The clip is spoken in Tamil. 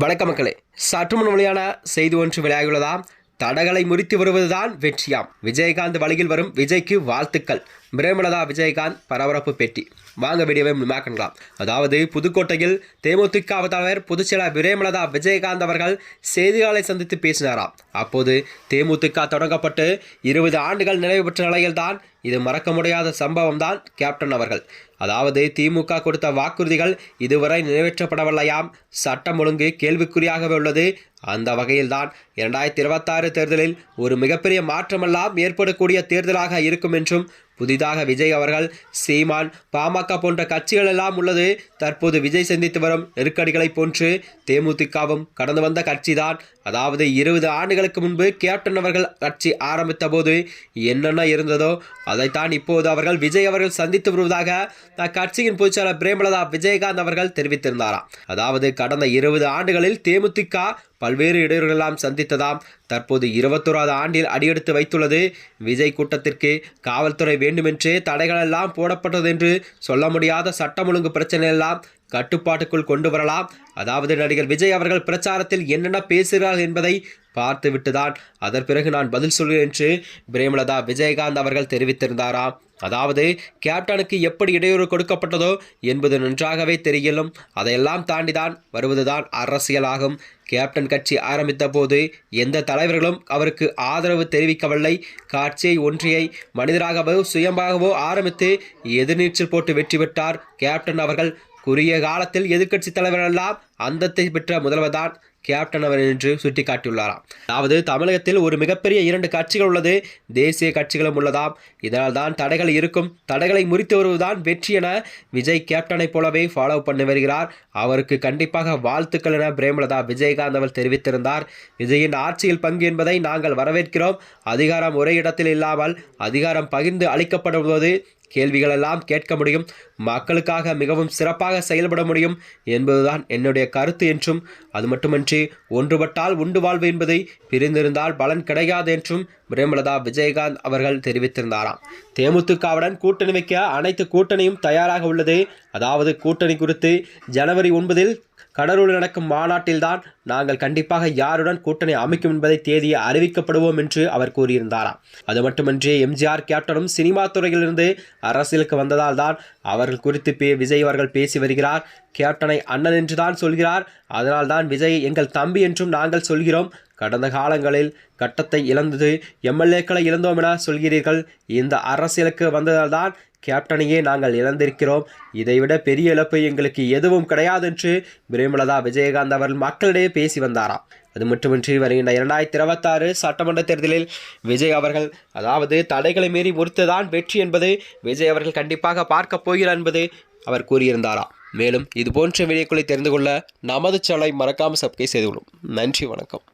வணக்க மக்களே. சற்று முன் வழியான செய்தி ஒன்று விளையாகியுள்ளதாம். தடகளை முறித்து வருவதுதான் வெற்றியாம். விஜயகாந்த் வழியில் வரும் விஜய்க்கு வாழ்த்துக்கள். பிரேமலதா விஜயகாந்த் பரபரப்பு பேட்டி. வாங்க வீடியோவை முழுமாக்கலாம் அதாவது புதுக்கோட்டையில் தேமுதிக தலைவர் பொதுச்செயலர் பிரேமலதா விஜயகாந்த் அவர்கள் செய்தியாளரை சந்தித்து பேசினாராம். அப்போது தேமுதிக தொடங்கப்பட்டு இருபது ஆண்டுகள் நிறைவு பெற்ற நிலையில்தான் இது மறக்க முடியாத சம்பவம் தான் கேப்டன் அவர்கள். அதாவது திமுக கொடுத்த வாக்குறுதிகள் இதுவரை நிறைவேற்றப்படவில்லையாம். சட்டம் ஒழுங்கு கேள்விக்குறியாகவே உள்ளது. அந்த வகையில்தான் இரண்டாயிரத்தி இருபத்தாறு தேர்தலில் ஒரு மிகப்பெரிய மாற்றமெல்லாம் ஏற்படக்கூடிய தேர்தலாக இருக்கும் என்றும் புதிதாக விஜய் அவர்கள் சீமான் பாமக போன்ற கட்சிகள் எல்லாம் உள்ளது. தற்போது விஜய் சந்தித்து வரும் நெருக்கடிகளை போன்று தேமுதிகவும் கடந்து வந்த கட்சிதான். அதாவது இருபது ஆண்டுகளுக்கு முன்பு கேப்டன் அவர்கள் கட்சி ஆரம்பித்த போது என்னென்ன இருந்ததோ அதைத்தான் இப்போது அவர்கள் விஜய் அவர்கள் சந்தித்து வருவதாக அக்கட்சியின் பொதுச்செயலர் பிரேமலதா விஜயகாந்த் அவர்கள் தெரிவித்திருந்தாராம். அதாவது கடந்த இருபது ஆண்டுகளில் தேமுதிக பல்வேறு இடையூறுகளெல்லாம் சந்தித்ததாம். தற்போது இருபத்தோராவது ஆண்டில் அடியெடுத்து வைத்துள்ளது. விஜய் கூட்டத்திற்கு காவல்துறை வேண்டுமென்றே தடைகளெல்லாம் போடப்பட்டது என்று சொல்ல முடியாத சட்டம் ஒழுங்கு பிரச்சனை எல்லாம் கட்டுப்பாட்டுக்குள் கொண்டு வரலாம். அதாவது நடிகர் விஜய் அவர்கள் பிரச்சாரத்தில் என்னென்ன பேசுகிறார் என்பதை பார்த்துவிட்டுதான். அதன் பிறகு நான் பதில் சொல்கிறேன் என்று பிரேமலதா விஜயகாந்த் அவர்கள் தெரிவித்திருந்தாராம். அதாவது கேப்டனுக்கு எப்படி இடையூறு கொடுக்கப்பட்டதோ என்பது நன்றாகவே தெரியலும். அதையெல்லாம் தாண்டிதான் வருவதுதான் அரசியலாகும். கேப்டன் கட்சி ஆரம்பித்த போது எந்த தலைவர்களும் அவருக்கு ஆதரவு தெரிவிக்கவில்லை. காட்சியை ஒன்றியை மனிதராகவோ சுயமாகவோ ஆரம்பித்து எதிர்நீச்சல் போட்டு வெற்றி பெற்றார் கேப்டன் அவர்கள். குறுகிய காலத்தில் எதிர்க்கட்சி தலைவரெல்லாம் அந்தத்தை பெற்ற முதல்வர்தான் கேப்டன் அவர் என்று சுட்டிக்காட்டியுள்ளாராம். அதாவது தமிழகத்தில் ஒரு மிகப்பெரிய இரண்டு கட்சிகள் உள்ளது. தேசிய கட்சிகளும் உள்ளதாம். இதனால் தான் தடைகள் இருக்கும். தடைகளை முறித்து வருவதுதான் வெற்றி என விஜய் கேப்டனைப் போலவே ஃபாலோ பண்ணி வருகிறார். அவருக்கு கண்டிப்பாக வாழ்த்துக்கள் என பிரேமலதா விஜயகாந்த் அவர் தெரிவித்திருந்தார். விஜயின் ஆட்சியில் பங்கு என்பதை நாங்கள் வரவேற்கிறோம். அதிகாரம் ஒரே இடத்தில் இல்லாமல் அதிகாரம் பகிர்ந்து அளிக்கப்படும்போது கேள்விகளெல்லாம் கேட்க முடியும் மக்களுக்காக மிகவும் சிறப்பாக செயல்பட முடியும் என்பதுதான் என்னுடைய கருத்து என்றும் அது மட்டுமன்றி ஒன்றுபட்டால் உண்டு வாழ்வு என்பதை பிரிந்திருந்தால் பலன் கிடையாது என்றும் பிரேமலதா விஜயகாந்த் அவர்கள் தெரிவித்திருந்தாராம். தேமுதிகவுடன் கூட்டணி வைக்க அனைத்து கூட்டணியும் தயாராக உள்ளது. அதாவது கூட்டணி குறித்து ஜனவரி ஒன்பதில் கடலூரில் நடக்கும் மாநாட்டில்தான் நாங்கள் கண்டிப்பாக யாருடன் கூட்டணி அமைக்கும் என்பதை தேதியை அறிவிக்கப்படுவோம் என்று அவர் கூறியிருந்தாராம். அது மட்டுமின்றி எம்ஜிஆர் கேப்டனும் சினிமா துறையிலிருந்து அரசியலுக்கு வந்ததால் தான் அவர்கள் குறித்து பே விஜய் அவர்கள் பேசி வருகிறார். கேப்டனை அண்ணன் என்று தான் சொல்கிறார். அதனால் தான் விஜய் எங்கள் தம்பி என்றும் நாங்கள் சொல்கிறோம். கடந்த காலங்களில் கட்டத்தை இழந்தது எம்எல்ஏக்களை இழந்தோம் என சொல்கிறீர்கள். இந்த அரசியலுக்கு வந்ததால் தான் கேப்டனையே நாங்கள் இழந்திருக்கிறோம். இதைவிட பெரிய இழப்பு எங்களுக்கு எதுவும் கிடையாது என்று பிரேமலதா விஜயகாந்த் அவர்கள் மக்களிடையே பேசி வந்தாராம். அது மட்டுமின்றி வருகின்ற இரண்டாயிரத்தி இருபத்தாறு சட்டமன்ற தேர்தலில் விஜய் அவர்கள் அதாவது தடைகளை மீறி முறித்துதான் வெற்றி என்பது விஜய் அவர்கள் கண்டிப்பாக பார்க்க போகிறார் என்பது அவர் கூறியிருந்தாராம். மேலும் இது போன்ற வீடியோக்களை தெரிந்து கொள்ள நமது சேனலை மறக்காமல் சப்ஸ்கிரைப் செய்து கொள்ளும். நன்றி வணக்கம்.